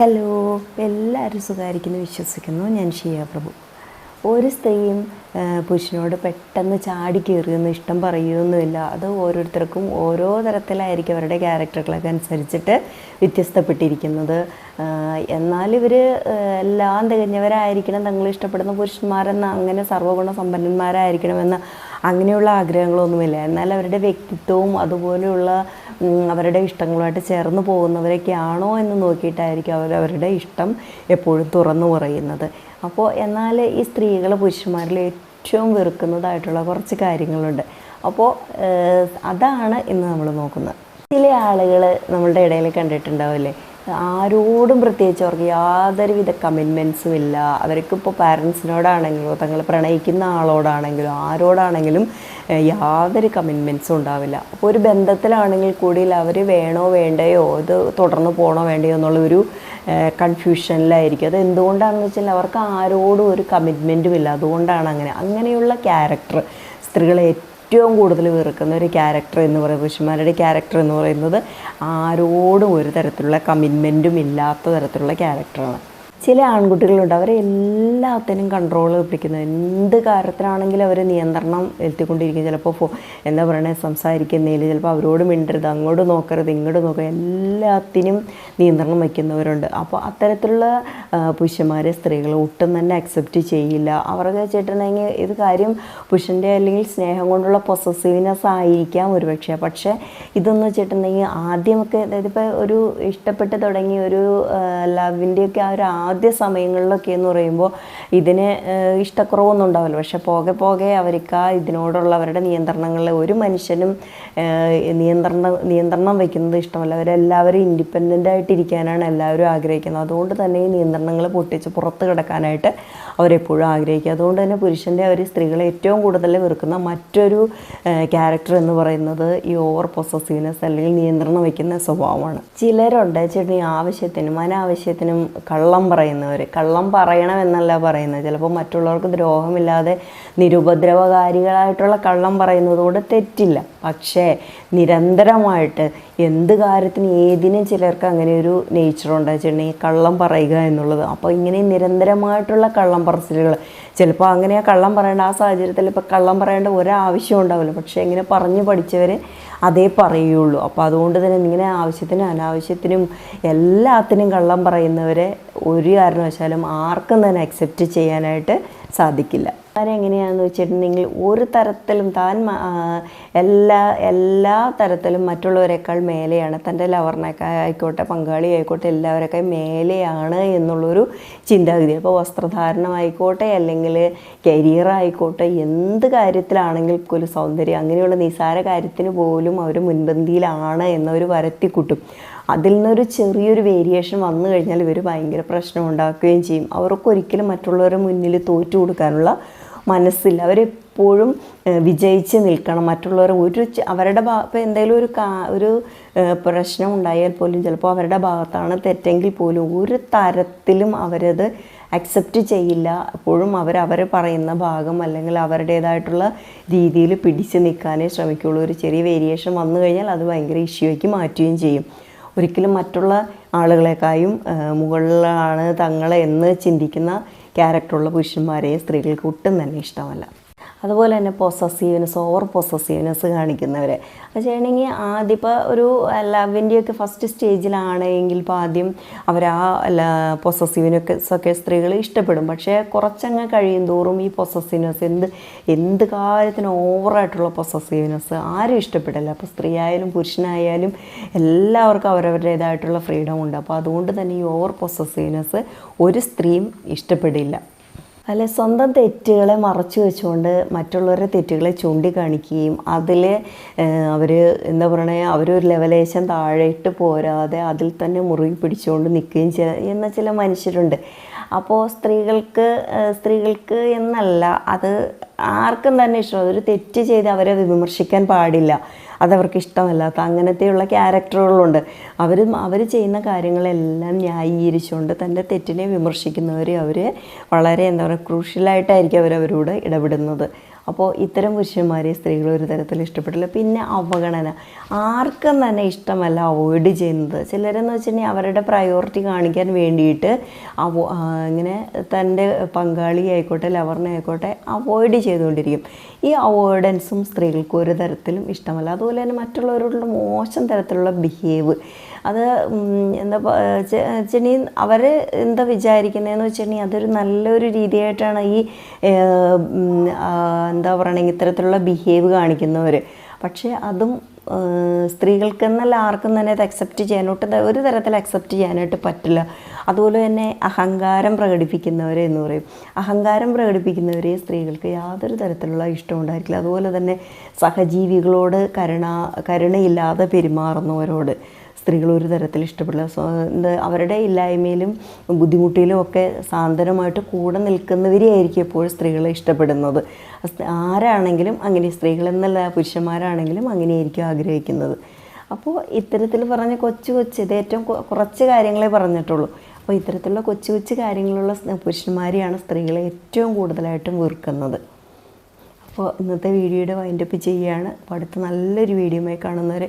Hello എല്ലാവരും സുഖമായിരിക്കുന്നു വിശ്വസിക്കുന്നു. ഞാൻ ഷിയ പ്രഭു. ഒരു സ്ത്രീയും പുരുഷനോട് പെട്ടെന്ന് ചാടി കയറിയെന്ന് ഇഷ്ടം പറയുകയൊന്നുമില്ല. അത് ഓരോരുത്തർക്കും ഓരോ തരത്തിലായിരിക്കും അവരുടെ ക്യാരക്ടറുകളൊക്കെ അനുസരിച്ചിട്ട് വ്യത്യസ്തപ്പെട്ടിരിക്കുന്നത്. എന്നാൽ ഇവർ എല്ലാം തികഞ്ഞവരായിരിക്കണം തങ്ങൾ ഇഷ്ടപ്പെടുന്ന പുരുഷന്മാരെന്ന അങ്ങനെ സർവഗുണ സമ്പന്നന്മാരായിരിക്കണമെന്ന് അങ്ങനെയുള്ള ആഗ്രഹങ്ങളൊന്നുമില്ല. എന്നാൽ അവരുടെ വ്യക്തിത്വവും അതുപോലെയുള്ള അവരുടെ ഇഷ്ടങ്ങളുമായിട്ട് ചേർന്ന് പോകുന്നവരൊക്കെയാണോ എന്ന് നോക്കിയിട്ടായിരിക്കും അവർ അവരുടെ ഇഷ്ടം എപ്പോഴും തുറന്നു പറയുന്നത്. അപ്പോൾ എന്നാൽ ഈ സ്ത്രീകൾ പുരുഷന്മാരിൽ ഏറ്റവും വെറുക്കുന്നതായിട്ടുള്ള കുറച്ച് കാര്യങ്ങളുണ്ട്. അപ്പോൾ അതാണ് ഇന്ന് നമ്മൾ നോക്കുന്നത്. ചില ആളുകൾ നമ്മളുടെ ഇടയിൽ കണ്ടിട്ടുണ്ടാവില്ലേ? ആരോടും പ്രത്യേകിച്ച് അവർക്ക് യാതൊരുവിധ കമ്മിറ്റ്മെന്റ്സും ഇല്ല അവർക്കിപ്പോൾ പാരൻസിനോടാണെങ്കിലും തങ്ങൾ പ്രണയിക്കുന്ന ആളോടാണെങ്കിലും ആരോടാണെങ്കിലും യാതൊരു കമ്മിറ്റ്മെന്റ്സും ഉണ്ടാവില്ല. അപ്പോൾ ഒരു ബന്ധത്തിലാണെങ്കിൽ കൂടി അവർ വേണോ വേണ്ടയോ ഇത് തുടർന്ന് പോകണോ വേണ്ടയോ എന്നുള്ളൊരു കൺഫ്യൂഷനിലായിരിക്കും അത് എന്തുകൊണ്ടാണെന്ന് വെച്ചാൽ അവർക്ക് ആരോടും ഒരു കമ്മിറ്റ്മെന്റും ഇല്ല. അതുകൊണ്ടാണ് അങ്ങനെ. അങ്ങനെയുള്ള ക്യാരക്ടർ സ്ത്രീകളെ ഏറ്റവും കൂടുതൽ വെറുക്കുന്ന ഒരു ക്യാരക്ടർ എന്ന് പറയുന്നത് പുരുഷന്മാരുടെ ക്യാരക്ടർ എന്ന് പറയുന്നത് ആരോടും ഒരു തരത്തിലുള്ള കമ്മിറ്റ്മെന്റും ഇല്ലാത്ത തരത്തിലുള്ള ക്യാരക്ടറാണ് ചില ആൺകുട്ടികളുണ്ട്. അവരെ എല്ലാത്തിനും കൺട്രോൾ പിടിക്കുന്നത്. എന്ത് കാര്യത്തിനാണെങ്കിലും അവർ നിയന്ത്രണം എത്തിക്കൊണ്ടിരിക്കും ചിലപ്പോൾ ഫോ എന്താ പറയണേ സംസാരിക്കുന്നതിൽ ചിലപ്പോൾ അവരോട് മിണ്ടരുത് അങ്ങോട്ട് നോക്കരുത് ഇങ്ങോട്ട് നോക്കരുത്. എല്ലാത്തിനും നിയന്ത്രണം വയ്ക്കുന്നവരുണ്ട്. അപ്പോൾ അത്തരത്തിലുള്ള പുരുഷന്മാർ സ്ത്രീകൾ ഒട്ടും തന്നെ അക്സെപ്റ്റ് ചെയ്യില്ല. അവർക്ക് വെച്ചിട്ടുണ്ടെങ്കിൽ ഇത് കാര്യം പുരുഷന്റെ അല്ലെങ്കിൽ സ്നേഹം കൊണ്ടുള്ള പൊസസീവ്നെസ് ആയിരിക്കാം ഒരുപക്ഷെ. പക്ഷേ ഇതെന്ന് വെച്ചിട്ടുണ്ടെങ്കിൽ ആദ്യമൊക്കെ അതായത് ഇപ്പോൾ ഒരു ഇഷ്ടപ്പെട്ട് തുടങ്ങി ഒരു ലവിന്റെയൊക്കെ ആ ഒരു ആദ്യ സമയങ്ങളിലൊക്കെ എന്ന് പറയുമ്പോൾ ഇതിന് ഇഷ്ടക്കുറവൊന്നും ഉണ്ടാവില്ല പക്ഷെ പോകെ പോകെ അവർക്ക് ആ ഇതിനോടുള്ള അവരുടെ നിയന്ത്രണങ്ങളിൽ ഒരു മനുഷ്യനും നിയന്ത്രണം നിയന്ത്രണം വയ്ക്കുന്നത് ഇഷ്ടമല്ല. അവരെല്ലാവരും ഇൻഡിപെൻഡന്റ് ആയിട്ടിരിക്കാനാണ് എല്ലാവരും ആഗ്രഹിക്കുന്നത്. അതുകൊണ്ട് തന്നെ ഈ നിയന്ത്രണങ്ങൾ പൊട്ടിച്ച് പുറത്ത് കിടക്കാനായിട്ട് അവരെപ്പോഴും ആഗ്രഹിക്കുക അതുകൊണ്ട് തന്നെ പുരുഷന്റെ അവർ സ്ത്രീകളെ ഏറ്റവും കൂടുതൽ വെറുക്കുന്ന മറ്റൊരു ക്യാരക്ടർ എന്ന് പറയുന്നത് ഈ ഓവർ പൊസസീവ്നെസ് അല്ലെങ്കിൽ നിയന്ത്രണം വയ്ക്കുന്ന സ്വഭാവമാണ്. ചിലരുണ്ട് ചേട്ടൻ ഈ ആവശ്യത്തിനും അനാവശ്യത്തിനും കള്ളം പറയുന്നവർ കള്ളം പറയണമെന്നല്ല പറയുന്നത്. ചിലപ്പോൾ മറ്റുള്ളവർക്ക് ദ്രോഹമില്ലാതെ നിരുപദ്രവകാരികളായിട്ടുള്ള കള്ളം പറയുന്നതുകൊണ്ട് തെറ്റില്ല. പക്ഷേ നിരന്തരമായിട്ട് എന്ത് കാര്യത്തിന് ഏതിനും ചിലർക്ക് അങ്ങനെ ഒരു നേച്ചർ ഉണ്ടാച്ചിട്ടുണ്ടെങ്കിൽ കള്ളം പറയുക എന്നുള്ളത്. അപ്പോൾ ഇങ്ങനെ നിരന്തരമായിട്ടുള്ള കള്ളം പറച്ചിലുകൾ. ചിലപ്പോൾ അങ്ങനെ കള്ളം പറയേണ്ട. ആ സാഹചര്യത്തിൽ ഇപ്പോൾ കള്ളം പറയേണ്ട ഒരാവശ്യം ഉണ്ടാവില്ല. പക്ഷേ ഇങ്ങനെ പറഞ്ഞു പഠിച്ചവർ അതേ പറയുള്ളൂ. അപ്പോൾ അതുകൊണ്ട് തന്നെ ഇങ്ങനെ ആവശ്യത്തിനും അനാവശ്യത്തിനും എല്ലാത്തിനും കള്ളം പറയുന്നവരെ ഒരു കാരണവശാലും ആർക്കും തന്നെ അക്സെപ്റ്റ് ചെയ്യാനായിട്ട് സാധിക്കില്ല. എങ്ങനെയാണെന്ന് വെച്ചിട്ടുണ്ടെങ്കിൽ ഒരു തരത്തിലും താൻ എല്ലാ എല്ലാ തരത്തിലും മറ്റുള്ളവരെക്കാൾ മേലെയാണ് തന്റെ ലവറിനൊക്കെ ആയിക്കോട്ടെ പങ്കാളി ആയിക്കോട്ടെ എല്ലാവരൊക്കെ മേലെയാണ് എന്നുള്ളൊരു ചിന്താഗതി. അപ്പോൾ വസ്ത്രധാരണമായിക്കോട്ടെ അല്ലെങ്കിൽ കരിയർ ആയിക്കോട്ടെ എന്ത് കാര്യത്തിലാണെങ്കിൽ പോലും സൗന്ദര്യം അങ്ങനെയുള്ള നിസാര കാര്യത്തിന് പോലും അവർ മുൻപന്തിയിലാണ് എന്നവർ വരുത്തിക്കൂട്ടും അതിൽ നിന്നൊരു ചെറിയൊരു വേരിയേഷൻ വന്നു കഴിഞ്ഞാൽ ഇവർ ഭയങ്കര പ്രശ്നം ഉണ്ടാക്കുകയും ചെയ്യും. അവർക്കൊരിക്കലും മറ്റുള്ളവരുടെ മുന്നിൽ തോറ്റു കൊടുക്കാനുള്ള മനസ്സില്ല അവരെപ്പോഴും വിജയിച്ച് നിൽക്കണം. മറ്റുള്ളവർ ഒരു അവരുടെ ഇപ്പോൾ എന്തെങ്കിലും ഒരു കാ ഒരു പ്രശ്നം ഉണ്ടായാൽ പോലും ചിലപ്പോൾ അവരുടെ ഭാഗത്താണ് തെറ്റെങ്കിൽ പോലും ഒരു തരത്തിലും അവരത് അക്സെപ്റ്റ് ചെയ്യില്ല. എപ്പോഴും അവർ അവർ പറയുന്ന ഭാഗം അല്ലെങ്കിൽ അവരുടേതായിട്ടുള്ള രീതിയിൽ പിടിച്ച് നിൽക്കാനേ ശ്രമിക്കുകയുള്ളൂ ഒരു ചെറിയ വേരിയേഷൻ വന്നു കഴിഞ്ഞാൽ അത് ഭയങ്കര ഇഷ്യൂയ്ക്ക് മാറ്റുകയും ചെയ്യും. ഒരിക്കലും മറ്റുള്ള ആളുകളെക്കായും മുകളിലാണ് തങ്ങൾ എന്ന് ചിന്തിക്കുന്ന ക്യാരക്ടറുള്ള പുരുഷന്മാരെയും സ്ത്രീകൾക്ക് ഒട്ടും തന്നെ ഇഷ്ടമല്ല. അതുപോലെ തന്നെ പൊസസീവ്നെസ് ഓവർ പൊസസീവ്നെസ് കാണിക്കുന്നവരെ. അത് ചെയ്യണമെങ്കിൽ ആദ്യം ഇപ്പോൾ ഒരു ലവിന്റെയൊക്കെ ഫസ്റ്റ് സ്റ്റേജിലാണെങ്കിൽ ഇപ്പോൾ ആദ്യം അവർ ആ പൊസസീവ്നെസ് ഒക്കെ സ്ത്രീകൾ ഇഷ്ടപ്പെടും. പക്ഷേ കുറച്ചങ്ങ് കഴിയും തോറും ഈ പൊസസീവ്നെസ് എന്ത് എന്ത് കാര്യത്തിനും ഓവറായിട്ടുള്ള പൊസസീവ്നെസ് ആരും ഇഷ്ടപ്പെടില്ല. അപ്പോൾ സ്ത്രീ ആയാലും പുരുഷനായാലും എല്ലാവർക്കും അവരവരുടേതായിട്ടുള്ള ഫ്രീഡം ഉണ്ട്. അപ്പോൾ അതുകൊണ്ട് തന്നെ ഈ ഓവർ പൊസസീവ്നെസ് ഒരു സ്ത്രീയും ഇഷ്ടപ്പെടില്ല. അല്ലെ സ്വന്തം തെറ്റുകളെ മറച്ചു വെച്ചുകൊണ്ട് മറ്റുള്ളവരുടെ തെറ്റുകളെ ചൂണ്ടിക്കാണിക്കുകയും അതിൽ അവർ എന്താ പറയണേ അവരൊരു ലെവലേശം താഴെയിട്ട് പോരാതെ അതിൽ തന്നെ മുറുകി പിടിച്ചുകൊണ്ട് നിൽക്കുകയും ചെയ്യുന്ന ചില മനുഷ്യരുണ്ട്. അപ്പോൾ സ്ത്രീകൾക്ക് സ്ത്രീകൾക്ക് എന്നല്ല അത് ആർക്കും തന്നെ ഇഷ്ടം. ഒരു തെറ്റ് ചെയ്ത് അവരെ വിമർശിക്കാൻ പാടില്ല. അതവർക്ക് ഇഷ്ടമല്ലാത്ത അങ്ങനത്തെയുള്ള ക്യാരക്ടറുകളുണ്ട്. അവർ അവർ ചെയ്യുന്ന കാര്യങ്ങളെല്ലാം ന്യായീകരിച്ചുകൊണ്ട് തന്റെ തെറ്റിനെ വിമർശിക്കുന്നവർ അവർ വളരെ എന്താ പറയുക ക്രൂഷ്യലായിട്ടായിരിക്കും അവരവരോട് ഇടപെടുന്നത്. അപ്പോൾ ഇത്തരം പുരുഷന്മാരെ സ്ത്രീകൾ ഒരു തരത്തിൽ ഇഷ്ടപ്പെട്ടില്ല. പിന്നെ അവഗണന. ആർക്കും തന്നെ ഇഷ്ടമല്ല അവോയ്ഡ് ചെയ്യുന്നത്. ചിലരെന്ന് വെച്ചിട്ടുണ്ടെങ്കിൽ അവരുടെ പ്രയോറിറ്റി കാണിക്കാൻ വേണ്ടിയിട്ട് അവോ ഇങ്ങനെ തന്റെ പങ്കാളി ആയിക്കോട്ടെ ലവറിനെ ആയിക്കോട്ടെ അവോയ്ഡ് ചെയ്തുകൊണ്ടിരിക്കും. ഈ അവോയ്ഡൻസും സ്ത്രീകൾക്ക് ഒരു തരത്തിലും ഇഷ്ടമല്ല. അതുപോലെ തന്നെ മറ്റുള്ളവരോടുള്ള മോശം തരത്തിലുള്ള ബിഹേവ് അത് എന്താ വെച്ചിട്ടുണ്ടെങ്കിൽ അവർ എന്താ വിചാരിക്കുന്നതെന്ന് വെച്ചിട്ടുണ്ടെങ്കിൽ അതൊരു നല്ലൊരു രീതിയായിട്ടാണ് ഈ എന്താ പറയണെങ്കിൽ ഇത്തരത്തിലുള്ള ബിഹേവ് കാണിക്കുന്നവർ പക്ഷേ അതും സ്ത്രീകൾക്കെന്നല്ല ആർക്കും തന്നെ അത് അക്സെപ്റ്റ് ചെയ്യാനോട്ട് ഒരു തരത്തിൽ അക്സെപ്റ്റ് ചെയ്യാനായിട്ട് പറ്റില്ല. അതുപോലെ തന്നെ അഹങ്കാരം പ്രകടിപ്പിക്കുന്നവരെ എന്ന് പറയും. അഹങ്കാരം പ്രകടിപ്പിക്കുന്നവരെ സ്ത്രീകൾക്ക് യാതൊരു തരത്തിലുള്ള ഇഷ്ടം ഉണ്ടായിരിക്കില്ല. അതുപോലെ തന്നെ സഹജീവികളോട് കരുണ കരുണയില്ലാതെ പെരുമാറുന്നവരോട്. സ്ത്രീകൾ ഒരു തരത്തിൽ ഇഷ്ടപ്പെടില്ല സോ അവരുടെ ഇല്ലായ്മയിലും ബുദ്ധിമുട്ടിലും ഒക്കെ സാന്ത്വനമായിട്ട് കൂടെ നിൽക്കുന്നവരെയായിരിക്കും എപ്പോഴും സ്ത്രീകളെ ഇഷ്ടപ്പെടുന്നത്. ആരാണെങ്കിലും അങ്ങനെ സ്ത്രീകളെന്നല്ല പുരുഷന്മാരാണെങ്കിലും അങ്ങനെയായിരിക്കും ആഗ്രഹിക്കുന്നത്. അപ്പോൾ ഇത്തരത്തിൽ പറഞ്ഞ കൊച്ചു കൊച്ചു ഇത് ഏറ്റവും കുറച്ച് കാര്യങ്ങളെ പറഞ്ഞിട്ടുള്ളൂ. അപ്പോൾ ഇത്തരത്തിലുള്ള കൊച്ചു കൊച്ചു കാര്യങ്ങളുള്ള പുരുഷന്മാരെയാണ് സ്ത്രീകളെ ഏറ്റവും കൂടുതലായിട്ടും വെറുക്കുന്നത്. അപ്പോൾ ഇന്നത്തെ വീഡിയോയുടെ വൈൻഡപ്പ് ചെയ്യുകയാണ്. അപ്പോൾ അടുത്ത നല്ലൊരു വീഡിയോമായി കാണുന്നവരെ